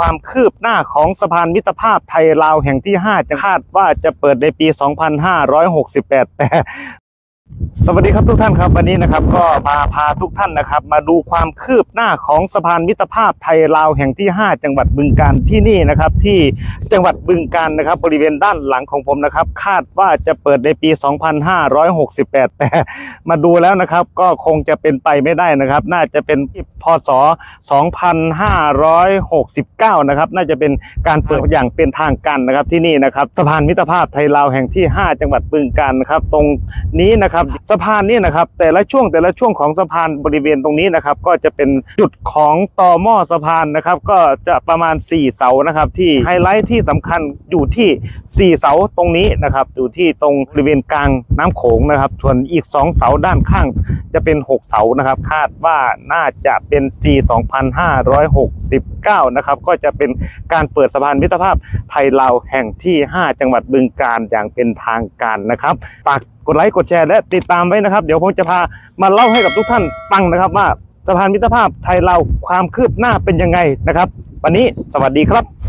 ความคืบหน้าของสะพานมิตรภาพไทยลาวแห่งที่ 5 จะคาดว่าจะเปิดในปี 2568 แต่ สวัสดีครับทุกท่านครับวันนี้นะครับก็มาพาทุกท่านนะครับ มาดูความคืบหน้าของสะพานมิตรภาพไทยลาวแห่งที่ 5 จังหวัดบึงการที่นี่นะครับ ที่จังหวัดบึงการนะครับ บริเวณด้านหลังของผมนะครับ คาดว่าจะเปิดในปี 2568 แต่มาดูแล้วนะครับ ก็คงจะเป็นไปไม่ได้นะครับ น่าจะเป็นพศ 2569 นะครับ น่าจะเป็นการเปิดอย่างเป็นทางการนะครับที่นี่นะครับสะพานมิตรภาพไทยลาวแห่งที่ 5 จังหวัดบึงการนะครับ ตรงนี้นะครับสะพานนี้นะครับแต่ละช่วงแต่ละช่วงของสะพานบริเวณตรงนี้นะครับก็จะเป็นจุดของต่อหม้อสะพานนะครับก็จะประมาณ 4 เสานะครับที่ไฮไลท์ที่สำคัญอยู่ที่ 4 เสาตรงนี้นะครับอยู่ที่ตรงบริเวณกลางน้ำโขงนะครับส่วนอีก 2 เสาด้านข้างจะเป็น 6 เสานะครับคาดว่าน่าจะเป็นปี2569นะครับก็จะเป็นการเปิดสะพานมิตรภาพไทยลาวแห่งที่ 5 จังหวัดบึงการอย่างเป็นทางการนะครับฝาก ดไลค์กดแชร์และติดตามไว้นะครับ เดี๋ยวผมจะพามาเล่าให้กับทุกท่านฟังนะครับว่าสะพานมิตรภาพไทยเราความคืบหน้าเป็นยังไงนะครับ วันนี้สวัสดีครับ